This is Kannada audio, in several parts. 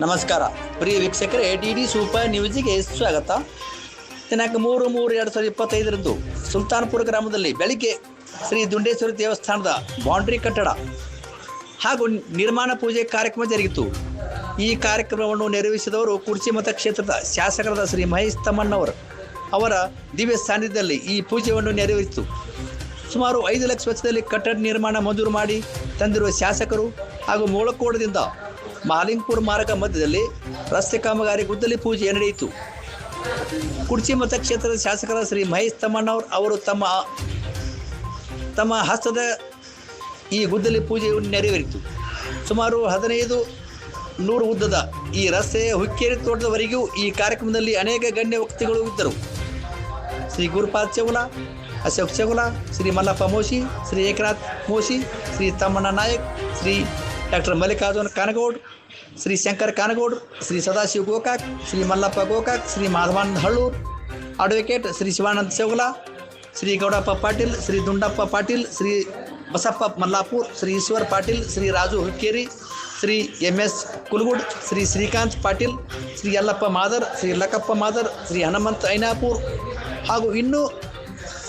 ನಮಸ್ಕಾರ. ಪ್ರಿಯ ವೀಕ್ಷಕರೇ, ಡಿ ಡಿ ಸೂಪರ್ ನ್ಯೂಸಿಗೆ ಸ್ವಾಗತ. ದಿನಾಂಕ ಮೂರು ಮೂರು ಎರಡು ಸಾವಿರದ ಇಪ್ಪತ್ತೈದರಂದು ಸುಲ್ತಾನ್ಪುರ ಗ್ರಾಮದಲ್ಲಿ ಬೆಳಿಗ್ಗೆ ಶ್ರೀ ದುಂಡೇಶ್ವರಿ ದೇವಸ್ಥಾನದ ಬೌಂಡ್ರಿ ಕಟ್ಟಡ ಹಾಗೂ ನಿರ್ಮಾಣ ಪೂಜೆ ಕಾರ್ಯಕ್ರಮ ಜರುಗಿತು. ಈ ಕಾರ್ಯಕ್ರಮವನ್ನು ನೆರವೇರಿಸಿದವರು ಕುರ್ಚಿ ಮತಕ್ಷೇತ್ರದ ಶಾಸಕರಾದ ಶ್ರೀ ಮಹೇಶ್ ತಮ್ಮಣ್ಣವರು. ಅವರ ದಿವ್ಯ ಸಾನ್ನಿಧ್ಯದಲ್ಲಿ ಈ ಪೂಜೆಯನ್ನು ನೆರವೇರಿಸಿತು ಸುಮಾರು ಐದು ಲಕ್ಷ ವೆಚ್ಚದಲ್ಲಿ ಕಟ್ಟಡ ನಿರ್ಮಾಣ ಮಂಜೂರು ಮಾಡಿ ತಂದಿರುವ ಶಾಸಕರು ಹಾಗೂ ಮೂಳಕೋಡದಿಂದ ಮಾಲಿಂಗ್ಪುರ ಮಾರ್ಗ ಮಧ್ಯದಲ್ಲಿ ರಸ್ತೆ ಕಾಮಗಾರಿ ಗುದ್ದಲಿ ಪೂಜೆ ನಡೆಯಿತು. ಕುರ್ಚಿ ಮತಕ್ಷೇತ್ರದ ಶಾಸಕರ ಶ್ರೀ ಮಹೇಶ್ ತಮ್ಮಣ್ಣವ್ರು ಅವರು ತಮ್ಮ ತಮ್ಮ ಹಸ್ತದ ಈ ಗುದ್ದಲಿ ಪೂಜೆಯನ್ನು ನೆರವೇರಿತು. ಸುಮಾರು ಹದಿನೈದು ನೂರು ಉದ್ದದ ಈ ರಸ್ತೆಯ ಹುಕ್ಕೇರಿ ತೋಟದವರೆಗೂ ಈ ಕಾರ್ಯಕ್ರಮದಲ್ಲಿ ಅನೇಕ ಗಣ್ಯ ವ್ಯಕ್ತಿಗಳು ಇದ್ದರು. Shri Gurupad Chawla, Ashok Chawla, Shri Mallappa Moshi, Shri Eknath Moshi, Shri Tammanna Nayak, Shri doctor Mallikarjuna Kanagoud Shri Shankar Kanagoud Shri Sadashiva Gokak, Shri Mallappa Gokak, Shri Madhavananda Hallur advocate Shri Shivananda Chawla, Shri Gowdappa Patil, Shri Dundappa Patil, Shri Basappa Mallapur, Shri Ishwar Patil, Shri Raju Hukkeri, Shri M S Kulgud, Shri Shrikant Patil, Shri Yallappa Madar, Shri Lakkappa Madar, Shri Hanumanta Ainapur ಹಾಗೂ ಇನ್ನೂ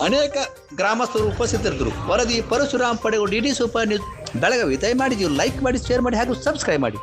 ಅನೇಕ ಗ್ರಾಮಸ್ಥರು ಉಪಸ್ಥಿತರಿದ್ದರು. ವರದಿ ಪರಶುರಾಮ್ ಪಡೆಗಳು D D super news Belagavi ದಯಮಾಡಿ ನೀವು ಲೈಕ್ ಮಾಡಿ ಶೇರ್ ಮಾಡಿ ಹಾಗೂ ಸಬ್ಸ್ಕ್ರೈಬ್ ಮಾಡಿ.